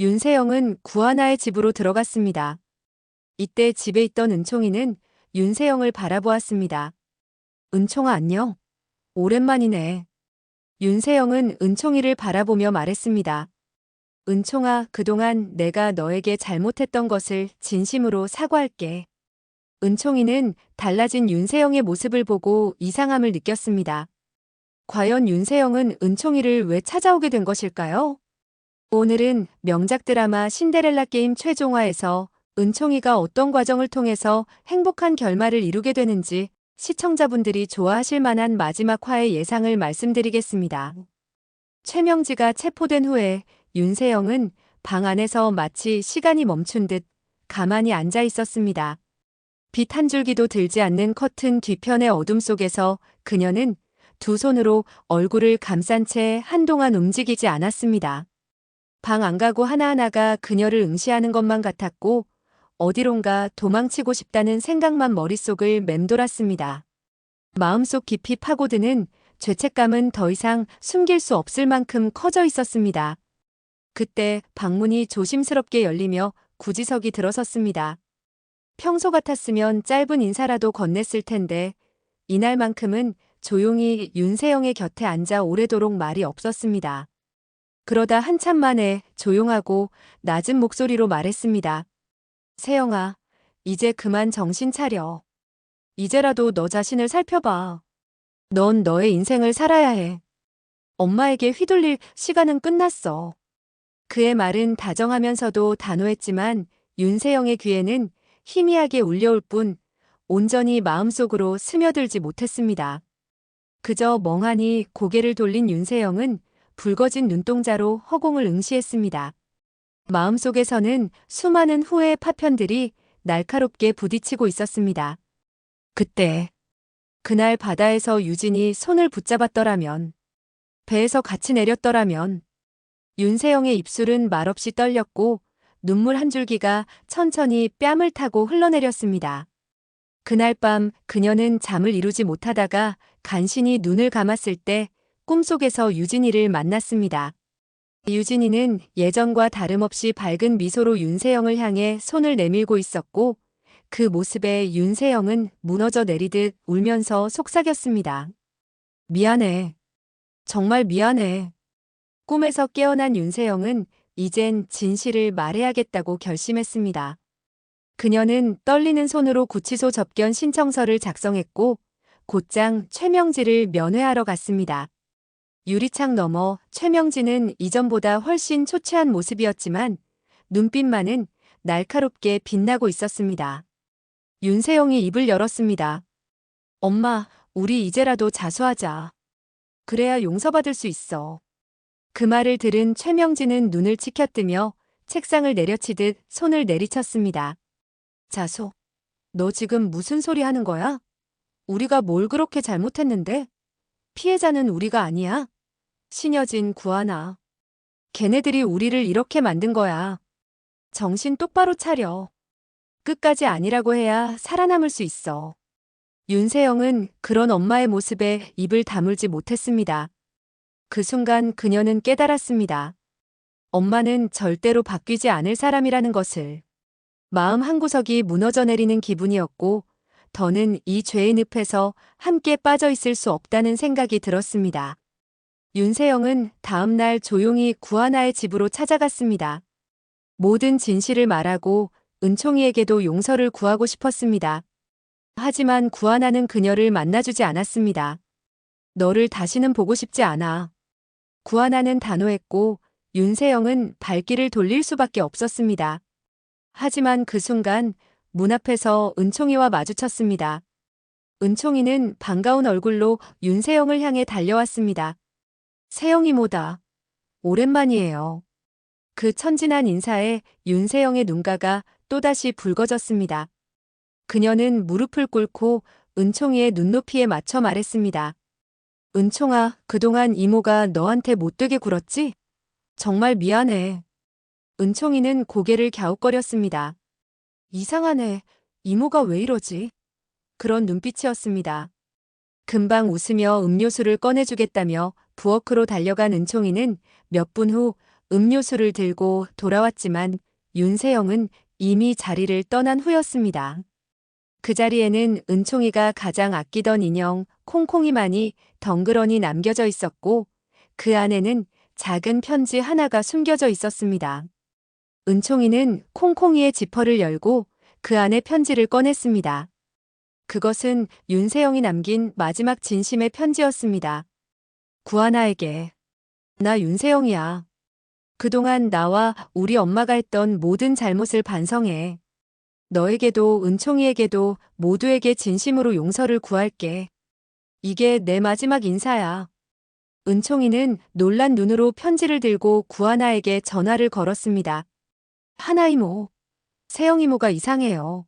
윤세영은 구하나의 집으로 들어갔습니다. 이때 집에 있던 은총이는 윤세영을 바라보았습니다. 은총아 안녕. 오랜만이네. 윤세영은 은총이를 바라보며 말했습니다. 은총아, 그동안 내가 너에게 잘못했던 것을 진심으로 사과할게. 은총이는 달라진 윤세영의 모습을 보고 이상함을 느꼈습니다. 과연 윤세영은 은총이를 왜 찾아오게 된 것일까요? 오늘은 명작 드라마 신데렐라 게임 최종화에서 은총이가 어떤 과정을 통해서 행복한 결말을 이루게 되는지 시청자분들이 좋아하실 만한 마지막 화의 예상을 말씀드리겠습니다. 최명지가 체포된 후에 윤세영은 방 안에서 마치 시간이 멈춘 듯 가만히 앉아 있었습니다. 빛 한 줄기도 들지 않는 커튼 뒤편의 어둠 속에서 그녀는 두 손으로 얼굴을 감싼 채 한동안 움직이지 않았습니다. 방 안 가고 하나하나가 그녀를 응시하는 것만 같았고 어디론가 도망치고 싶다는 생각만 머릿속을 맴돌았습니다. 마음속 깊이 파고드는 죄책감은 더 이상 숨길 수 없을 만큼 커져 있었습니다. 그때 방문이 조심스럽게 열리며 구지석이 들어섰습니다. 평소 같았으면 짧은 인사라도 건넸을 텐데 이날만큼은 조용히 윤세영의 곁에 앉아 오래도록 말이 없었습니다. 그러다 한참 만에 조용하고 낮은 목소리로 말했습니다. 세영아, 이제 그만 정신 차려. 이제라도 너 자신을 살펴봐. 넌 너의 인생을 살아야 해. 엄마에게 휘둘릴 시간은 끝났어. 그의 말은 다정하면서도 단호했지만 윤세영의 귀에는 희미하게 울려올 뿐 온전히 마음속으로 스며들지 못했습니다. 그저 멍하니 고개를 돌린 윤세영은 붉어진 눈동자로 허공을 응시했습니다. 마음속에서는 수많은 후회의 파편들이 날카롭게 부딪히고 있었습니다. 그때 그날 바다에서 유진이 손을 붙잡았더라면 배에서 같이 내렸더라면 윤세영의 입술은 말없이 떨렸고 눈물 한 줄기가 천천히 뺨을 타고 흘러내렸습니다. 그날 밤 그녀는 잠을 이루지 못하다가 간신히 눈을 감았을 때 꿈속에서 유진이를 만났습니다. 유진이는 예전과 다름없이 밝은 미소로 윤세영을 향해 손을 내밀고 있었고 그 모습에 윤세영은 무너져 내리듯 울면서 속삭였습니다. 미안해. 정말 미안해. 꿈에서 깨어난 윤세영은 이젠 진실을 말해야겠다고 결심했습니다. 그녀는 떨리는 손으로 구치소 접견 신청서를 작성했고 곧장 최명지를 면회하러 갔습니다. 유리창 너머 최명지는 이전보다 훨씬 초췌한 모습이었지만 눈빛만은 날카롭게 빛나고 있었습니다. 윤세영이 입을 열었습니다. 엄마, 우리 이제라도 자수하자. 그래야 용서받을 수 있어. 그 말을 들은 최명지는 눈을 치켜뜨며 책상을 내려치듯 손을 내리쳤습니다. 자소, 너 지금 무슨 소리 하는 거야? 우리가 뭘 그렇게 잘못했는데? 피해자는 우리가 아니야? 신여진 구하나. 걔네들이 우리를 이렇게 만든 거야. 정신 똑바로 차려. 끝까지 아니라고 해야 살아남을 수 있어. 윤세영은 그런 엄마의 모습에 입을 다물지 못했습니다. 그 순간 그녀는 깨달았습니다. 엄마는 절대로 바뀌지 않을 사람이라는 것을. 마음 한구석이 무너져 내리는 기분이었고, 더는 이 죄의 늪에서 함께 빠져 있을 수 없다는 생각이 들었습니다. 윤세영은 다음 날 조용히 구하나의 집으로 찾아갔습니다. 모든 진실을 말하고 은총이에게도 용서를 구하고 싶었습니다. 하지만 구하나는 그녀를 만나주지 않았습니다. 너를 다시는 보고 싶지 않아. 구하나는 단호했고 윤세영은 발길을 돌릴 수밖에 없었습니다. 하지만 그 순간 문 앞에서 은총이와 마주쳤습니다. 은총이는 반가운 얼굴로 윤세영을 향해 달려왔습니다. 세영이 모다. 오랜만이에요. 그 천진한 인사에 윤세영의 눈가가 또다시 붉어졌습니다. 그녀는 무릎을 꿇고 은총이의 눈높이에 맞춰 말했습니다. 은총아, 그동안 이모가 너한테 못되게 굴었지? 정말 미안해. 은총이는 고개를 갸웃거렸습니다. 이상하네. 이모가 왜 이러지? 그런 눈빛이었습니다. 금방 웃으며 음료수를 꺼내주겠다며 부엌으로 달려간 은총이는 몇 분 후 음료수를 들고 돌아왔지만 윤세영은 이미 자리를 떠난 후였습니다. 그 자리에는 은총이가 가장 아끼던 인형 콩콩이만이 덩그러니 남겨져 있었고 그 안에는 작은 편지 하나가 숨겨져 있었습니다. 은총이는 콩콩이의 지퍼를 열고 그 안에 편지를 꺼냈습니다. 그것은 윤세영이 남긴 마지막 진심의 편지였습니다. 구하나에게. 나 윤세영이야. 그동안 나와 우리 엄마가 했던 모든 잘못을 반성해. 너에게도 은총이에게도 모두에게 진심으로 용서를 구할게. 이게 내 마지막 인사야. 은총이는 놀란 눈으로 편지를 들고 구하나에게 전화를 걸었습니다. 하나 이모. 세영 이모가 이상해요.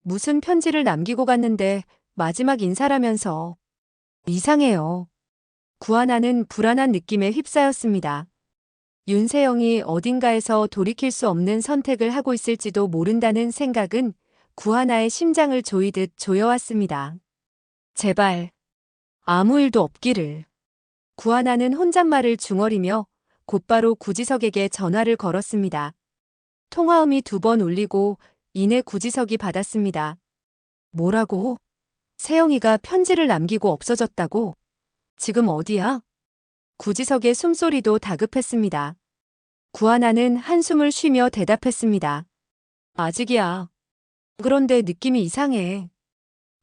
무슨 편지를 남기고 갔는데 마지막 인사라면서. 이상해요. 구하나는 불안한 느낌에 휩싸였습니다. 윤세영이 어딘가에서 돌이킬 수 없는 선택을 하고 있을지도 모른다는 생각은 구하나의 심장을 조이듯 조여왔습니다. 제발 아무 일도 없기를. 구하나는 혼잣말을 중얼이며 곧바로 구지석에게 전화를 걸었습니다. 통화음이 두 번 울리고 이내 구지석이 받았습니다. 뭐라고? 세영이가 편지를 남기고 없어졌다고? 지금 어디야? 구지석의 숨소리도 다급했습니다. 구하나는 한숨을 쉬며 대답했습니다. 아직이야. 그런데 느낌이 이상해.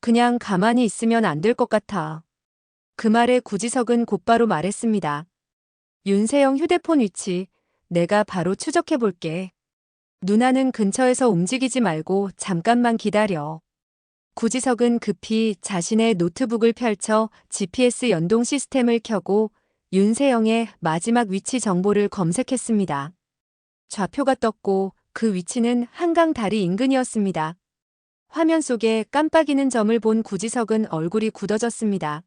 그냥 가만히 있으면 안 될 것 같아. 그 말에 구지석은 곧바로 말했습니다. 윤세영 휴대폰 위치 내가 바로 추적해 볼게. 누나는 근처에서 움직이지 말고 잠깐만 기다려. 구지석은 급히 자신의 노트북을 펼쳐 GPS 연동 시스템을 켜고 윤세영의 마지막 위치 정보를 검색했습니다. 좌표가 떴고 그 위치는 한강 다리 인근이었습니다. 화면 속에 깜빡이는 점을 본 구지석은 얼굴이 굳어졌습니다.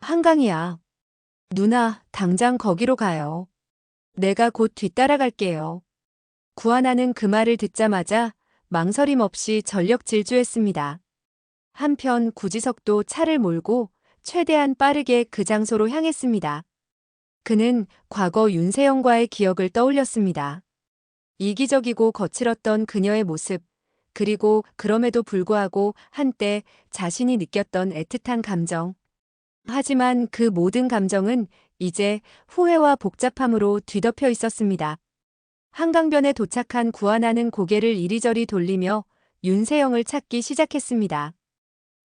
한강이야. 누나, 당장 거기로 가요. 내가 곧 뒤따라갈게요. 구하나는 그 말을 듣자마자 망설임 없이 전력 질주했습니다. 한편 구지석도 차를 몰고 최대한 빠르게 그 장소로 향했습니다. 그는 과거 윤세영과의 기억을 떠올렸습니다. 이기적이고 거칠었던 그녀의 모습, 그리고 그럼에도 불구하고 한때 자신이 느꼈던 애틋한 감정. 하지만 그 모든 감정은 이제 후회와 복잡함으로 뒤덮여 있었습니다. 한강변에 도착한 구하나는 고개를 이리저리 돌리며 윤세영을 찾기 시작했습니다.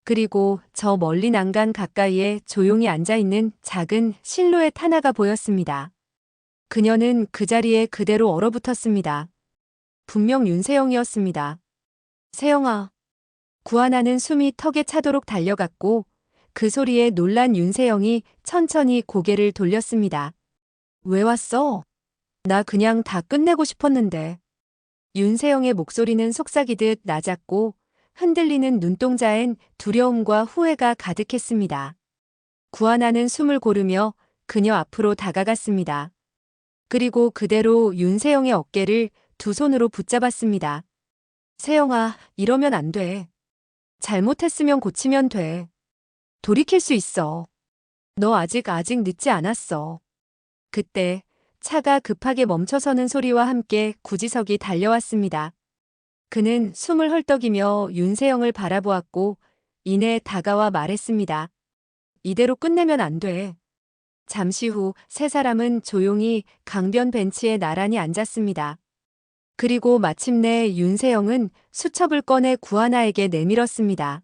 그리고 저 멀리 난간 가까이에 조용히 앉아있는 작은 실루엣 하나가 보였습니다. 그녀는 그 자리에 그대로 얼어붙었습니다. 분명 윤세영이었습니다. 세영아. 구하나는 숨이 턱에 차도록 달려갔고 그 소리에 놀란 윤세영이 천천히 고개를 돌렸습니다. 왜 왔어? 나 그냥 다 끝내고 싶었는데. 윤세영의 목소리는 속삭이듯 낮았고 흔들리는 눈동자엔 두려움과 후회가 가득했습니다. 구하나는 숨을 고르며 그녀 앞으로 다가갔습니다. 그리고 그대로 윤세영의 어깨를 두 손으로 붙잡았습니다. 세영아, 이러면 안 돼. 잘못했으면 고치면 돼. 돌이킬 수 있어. 너 아직 아직 늦지 않았어. 그때 차가 급하게 멈춰서는 소리와 함께 구지석이 달려왔습니다. 그는 숨을 헐떡이며 윤세영을 바라보았고 이내 다가와 말했습니다. 이대로 끝내면 안 돼. 잠시 후 세 사람은 조용히 강변 벤치에 나란히 앉았습니다. 그리고 마침내 윤세영은 수첩을 꺼내 구하나에게 내밀었습니다.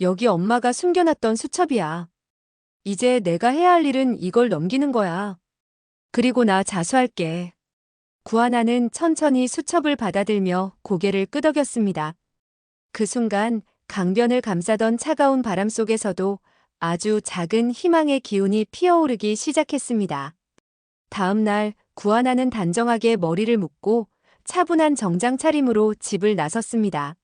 여기 엄마가 숨겨놨던 수첩이야. 이제 내가 해야 할 일은 이걸 넘기는 거야. 그리고 나 자수할게. 구하나는 천천히 수첩을 받아들며 고개를 끄덕였습니다. 그 순간 강변을 감싸던 차가운 바람 속에서도 아주 작은 희망의 기운이 피어오르기 시작했습니다. 다음 날 구하나는 단정하게 머리를 묶고 차분한 정장 차림으로 집을 나섰습니다.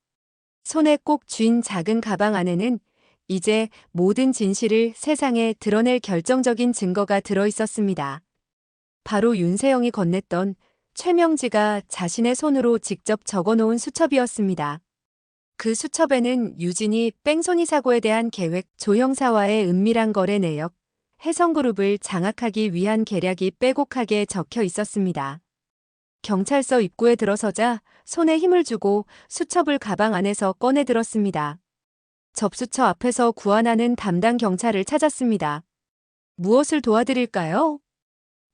손에 꼭 쥔 작은 가방 안에는 이제 모든 진실을 세상에 드러낼 결정적인 증거가 들어 있었습니다. 바로 윤세영이 건넸던 최명지가 자신의 손으로 직접 적어놓은 수첩이었습니다. 그 수첩에는 유진이 뺑소니 사고에 대한 계획, 조 형사와의 은밀한 거래 내역, 혜성그룹을 장악하기 위한 계략이 빼곡하게 적혀 있었습니다. 경찰서 입구에 들어서자 손에 힘을 주고 수첩을 가방 안에서 꺼내 들었습니다. 접수처 앞에서 구하나는 담당 경찰을 찾았습니다. 무엇을 도와드릴까요?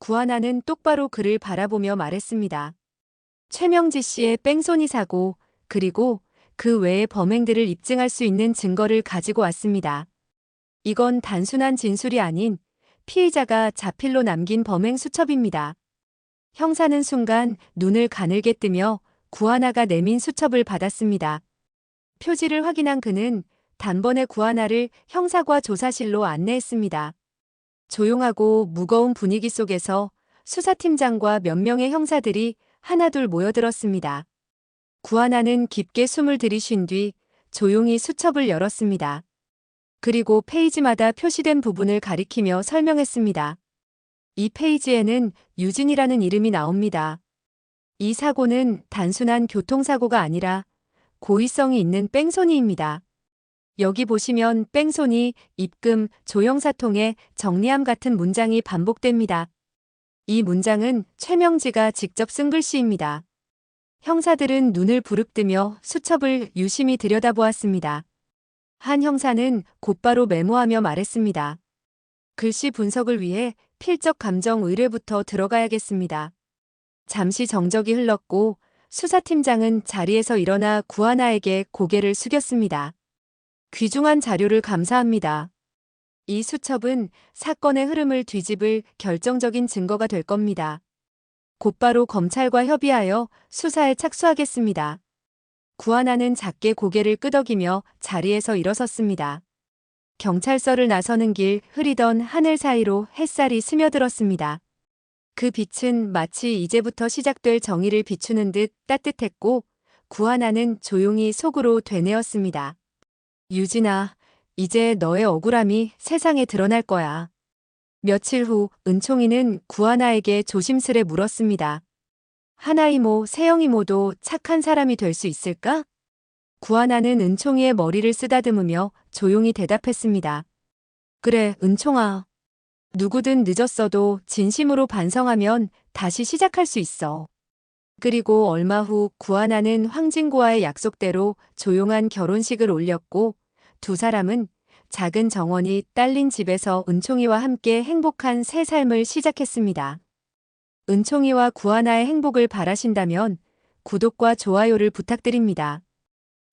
구하나는 똑바로 그를 바라보며 말했습니다. 최명지 씨의 뺑소니 사고, 그리고 그 외의 범행들을 입증할 수 있는 증거를 가지고 왔습니다. 이건 단순한 진술이 아닌 피의자가 자필로 남긴 범행 수첩입니다. 형사는 순간 눈을 가늘게 뜨며 구하나가 내민 수첩을 받았습니다. 표지를 확인한 그는 단번에 구하나를 형사과 조사실로 안내했습니다. 조용하고 무거운 분위기 속에서 수사팀장과 몇 명의 형사들이 하나둘 모여들었습니다. 구하나는 깊게 숨을 들이쉰 뒤 조용히 수첩을 열었습니다. 그리고 페이지마다 표시된 부분을 가리키며 설명했습니다. 이 페이지에는 유진이라는 이름이 나옵니다. 이 사고는 단순한 교통사고가 아니라 고의성이 있는 뺑소니입니다. 여기 보시면 뺑소니, 입금, 조형사통의 정리함 같은 문장이 반복됩니다. 이 문장은 최명지가 직접 쓴 글씨입니다. 형사들은 눈을 부릅뜨며 수첩을 유심히 들여다보았습니다. 한 형사는 곧바로 메모하며 말했습니다. 글씨 분석을 위해 필적 감정 의뢰부터 들어가야겠습니다. 잠시 정적이 흘렀고 수사팀장은 자리에서 일어나 구하나에게 고개를 숙였습니다. 귀중한 자료를 감사합니다. 이 수첩은 사건의 흐름을 뒤집을 결정적인 증거가 될 겁니다. 곧바로 검찰과 협의하여 수사에 착수하겠습니다. 구하나는 작게 고개를 끄덕이며 자리에서 일어섰습니다. 경찰서를 나서는 길 흐리던 하늘 사이로 햇살이 스며들었습니다. 그 빛은 마치 이제부터 시작될 정의를 비추는 듯 따뜻했고 구하나는 조용히 속으로 되뇌었습니다. 유진아, 이제 너의 억울함이 세상에 드러날 거야. 며칠 후 은총이는 구하나에게 조심스레 물었습니다. 하나 이모, 세영 이모도 착한 사람이 될 수 있을까? 구하나는 은총이의 머리를 쓰다듬으며 조용히 대답했습니다. 그래, 은총아. 누구든 늦었어도 진심으로 반성하면 다시 시작할 수 있어. 그리고 얼마 후 구하나는 황진구와의 약속대로 조용한 결혼식을 올렸고 두 사람은 작은 정원이 딸린 집에서 은총이와 함께 행복한 새 삶을 시작했습니다. 은총이와 구하나의 행복을 바라신다면 구독과 좋아요를 부탁드립니다.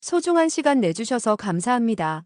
소중한 시간 내주셔서 감사합니다.